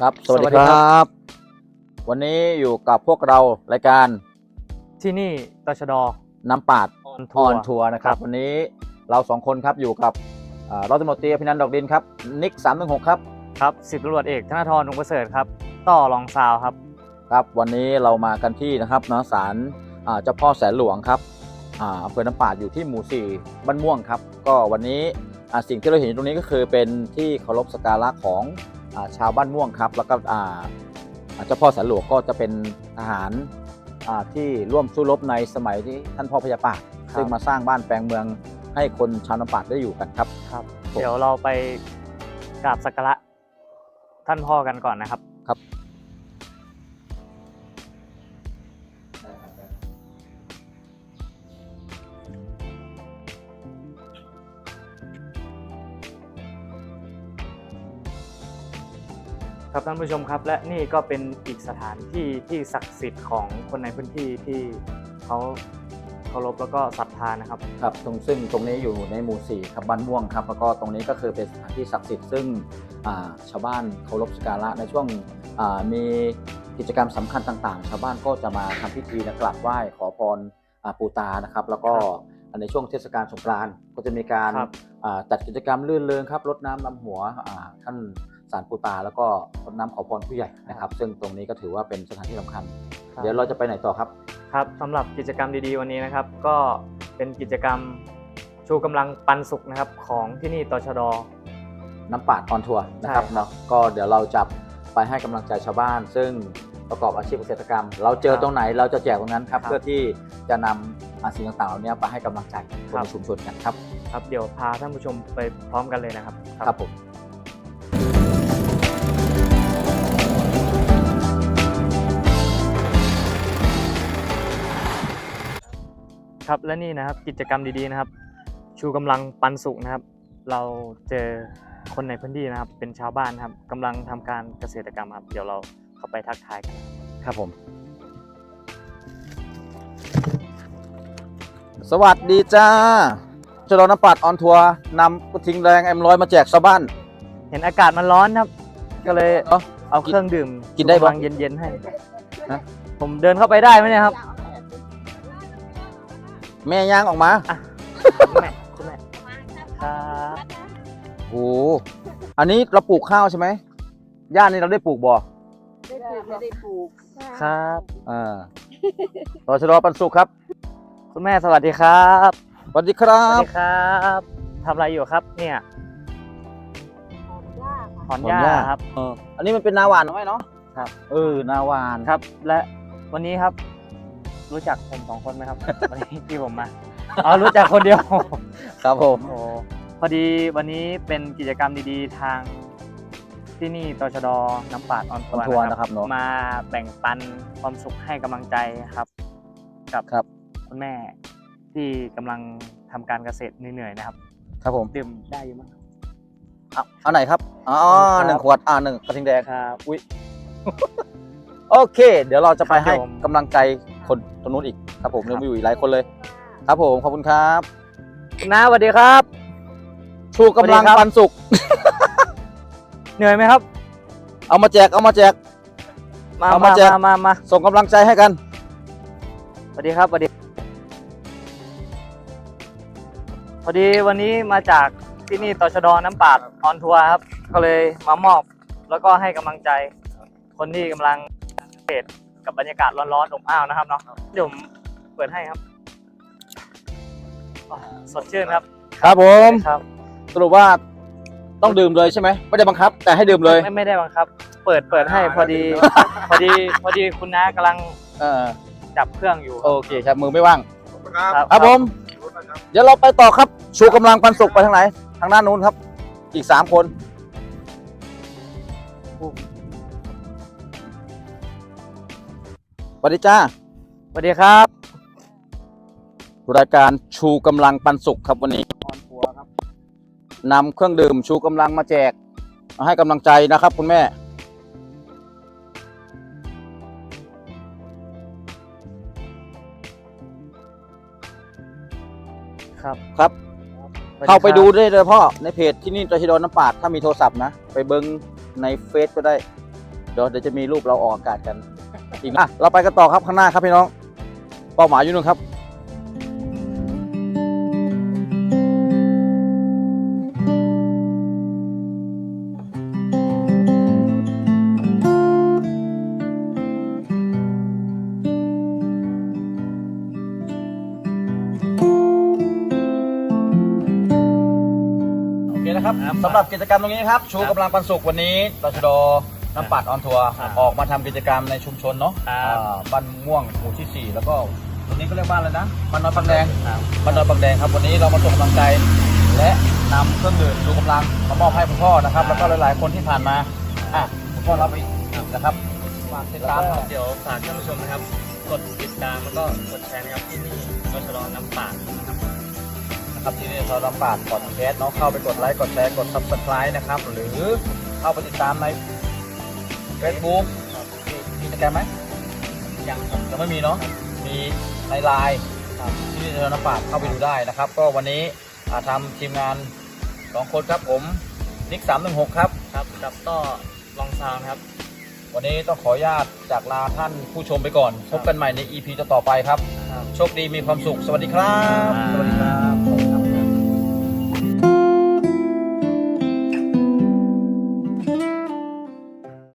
ครับครับ สวัสสวัดีสดีคครัรับ วันนี้อยู่กับพวกเรารายการที่นี่ตชดน้ำปาดออนอทัวอนร์ทัวร์นะครับ วันนี้เราสองคนครับอยู่กับอ่าร้อยตำรวจตรีอภินันท์ดอกดินครับนิกสามหนึ่งหกครับครับสิบตำรวจเอกธนาธรหนุ่มประเสริฐครับ ต่อรองซาวครับ ครับวันนี้เรามากันที่นะครับนะศาลอ่าเจ้าพ่อแสนหลวงครับอ่าอำเภอน้ำปาดอยู่ที่หมู่สี่บ้านม่วงครับ ก็วันนี้อ่าสิ่งที่เราเห็นอยู่ตรงนี้ก็คือเป็นที่เคารพสักการะของอา ชาวบ้านม่วงครับ แล้วก็อ่าอ่าเจ้าพ่อแสนหลวงก็จะเป็นทหารอ่าที่ร่วมสู้รบในสมัยที่ท่านพ่อพญาปาดครับซึ่งมาสร้างบ้านแปลงเมืองให้คนชาวน้ำปาดได้อยู่กันครับครับผมเดี๋ยวเราไปกราบสักการะท่านพ่อกันก่อนนะครับครับ ครับท่านผู้ชมครับ และนี่ก็เป็นอีกสถานที่ที่ศักดิ์สิทธิ์ของคนในพื้นที่ที่เขาเคารพแล้วก็ศรัทธานะครับ ครับตรงซึ่งตรงนี้อยู่ในหมู่สี่ครับบ้านม่วงครับ แล้วก็ตรงนี้ก็คือเป็นสถานที่ศักดิ์สิทธิ์ซึ่งอ่าชาวบ้านเคารพสักการะในช่วงอ่ามีกิจกรรมสำคัญต่างๆ ชาวบ้านก็จะมาทำพิธีและกราบไหว้ขอพรอ่าปู่ตานะครับ แล้วก็ในช่วงเทศกาลสงกรานต์ก็จะมีการครับอ่าจัดกิจกรรมลื่นเริงครับรดน้ำนำหัวอ่าท่าน สารปู่ตา แล้วก็รดน้ำขอพรผู้ใหญ่นะครับ ซึ่งตรงนี้ก็ถือว่าเป็นสถานที่สำคัญ เดี๋ยวเราจะไปไหนต่อครับ ครับสำหรับกิจกรรมดีๆวันนี้นะครับ ก็เป็นกิจกรรมชูกำลังปันสุขนะครับของที่นี่ตชดน้ำปาดออนทัวร์นะครับใช่ครับเนาะก็เดี๋ยวเราจะไปให้กำลังใจชาวบ้าน ซึ่งประกอบอาชีพเกษตรกรรม เราเจอตรงไหนเราจะแจกตรงนั้นครับครับเพื่อที่จะนำอ่าสิ่งต่างๆเหล่านี้ไปให้กำลังใจคนครัในบชุมชนกันครับครับเดี๋ยวพาท่านผู้ชมไปพร้อมกันเลยนะครับ ครับผม ครับและนี่นะครับกิจกรรมดีๆนะครับ ชูกำลังปันสุขนะครับ เราเจอคนในพื้นที่นะครับ เป็นชาวบ้านครับกำลังทำการเกษตรกรรมครับ เดี๋ยวเราเข้าไปทักทายกันนะครับครับผม สวัสดีจ้าชลน้ำปาดออนทัวร์นำกระทิงแรงเอ็มร้อยมาแจกชาวบ้าน เห็นอากาศมันร้อนครับ ก็เลยเนาะเอาเครื่องดื่มกินได้ชูปะกำลังเย็นๆให้ฮะผมเดินเข้าไปได้ไหมเนี่ยครับ แม่ย่างออกมาคุณแม่คุณแม่ครับโอ้โหอันนี้เราปลูกข้าวใช่ไหมย่านนี้เราได้ปลูกบ่ได้ปลูกไม่ได้ปลูกครับอ่าต่อชะลอปันสุขครับ คุณแม่สวัสดีครับสวัสดีครัสวัสบ ดีครับทำอะไรอยู่ครับ เนี่ยหอมยากค่ะถอนหญ้า ครับเอออันนี้มันเป็นนาหวานไหมเนาะครับ เออนาหวานครับ และวันนี้ครับ รู้จักผมสองคนไหมครับ วันนี้ที่ผมมาอ๋อรู้จักคนเดียวครับผมโอ้พอดีวันนี้เป็นกิจกรรมดีๆ ทางที่นี่ตชดน้ำปาดออนทัวทัวร์ร์นะครับเนาะมาแบ่งปันความสุขให้กำลังใจครับ กับครับคุณแม่ที่กำลังทำการเกษตรเหนื่อยๆนะครับ ครับผมดื่มได้อยู่มั้งเอาเอาไหนครับอ๋อครับหนึ่งขวดอ่าหนึ่งกระทิงแดงครับอุ้ยโอเค เดี๋ยวเราจะไปครับให้ผมกำลังใจ คนตรงนู้นอีกครับผมครัยับงมีอยู่อีกหลายคนเลย ครับผมขอบคุณครับคุณน้าสวัสดีครับ ชูกำลังสวัสดีครับ ปันสุขเหนื่อยไหมครับ เอามาแจกเอามาแจก มาเอามามาแจก มามามาส่งกำลังใจให้กัน สวัสดีครับสวัสดีพอดีวันนี้มาจากที่นี่ตชดน้ำปาดออนทัวร์ครับ ก็เลยมามอบแล้วก็ให้กำลังใจ คนที่กำลังเกษตร กับบรรยากาศร้อนๆอบอ้าวนะครับเนาะเดี๋ยวผมเปิดให้ครับอ่าสดชื่นครับครับผมครับสรุปว่าต้องดื่มเลยใช่ไหมไม่ได้บังคับ แต่ให้ดื่มเลย ไม่ไม่ได้บังคับ เปิดเปิดให้พอดี พอดีพอดีคุณน้ากำลังเออจับเครื่องอยู่ โอเคครับมือไม่ว่าง ครับครับผม เดี๋ยวเราไปต่อครับ ชูกำลังปันสุขไปทางไหน ทางด้านนู้นครับ อีกสามคน วัสดีจ้าสวัสดีครับรายการชูกำลังปันสุขครับวันนี้นำเครื่องดื่มชูกำลังมาแจกมาให้กำลังใจนะครับ คุณแม่ ครับครับสวัสเข้าไปครับดูได้เลยพ่อในเพจที่นี่ตชิโดนน้ำปาดถ้ามีโทรศัพท์นะ ไปเบิ้งในเฟซก็ได้ เดี๋ยวเดี๋ยวจะมีรูปเราออกอากาศกัน อีกอะเราไปกันต่อครับข้างหน้าครับพี่น้องเป้าหมายอยู่นู่นครับโอเคนะครับสำหรับกิจกรรมตรงนี้ครับ ชูกำลังปันสุขวันนี้ตชด น้ำปัดออนทัวร์ครับออกมาทำกิจกรรมในชุมชนเนาะครับ อ่าบ้านม่วงหมู่ที่4แล้วก็ตรงนี้ก็เรียกบ้านอะไรนะบ้านน้อยปังแดงครับ บ้านน้อยปังแดงครับวันนี้เรามาส่งกำลังใจ และนำเครื่องดื่มชูกำลังมามอบให้คุณพ่อนะครับ แล้วก็หลายๆคนที่ผ่านมาอะคุณพ่อรับไปอีกนะครับฝากติดตามหน่อยเดี๋ยวฝากท่านผู้ชมนะครับ กดติดตามแล้วก็กดแชร์นะครับที่นี่ตชดน้ำป่าดนะครับ นะครับที่นี่เราลำบากกดแคสเนาะเข้าไปกดไลค์กดแชร์กด subscribe นะครับหรือเข้าไปติดตามใน Facebook มีมีโปรแกรมไหมยังครับยังไม่มีเนาะมีในไลน์ที่นี่เราลำบากเข้าไปดูได้นะครับ ก็วันนี้อ่าทำทีมงานสองคนครับผมนิกสามหนึ่งหกครับครับกับต่อลองซาวน์ครับ วันนี้ต้องขออนุญาตจากลาท่านผู้ชมไปก่อน พบกันใหม่ใน EP ต่อๆไปครับครับโชคดีมีความสุข สวัสดีครับ สวัสดีครับ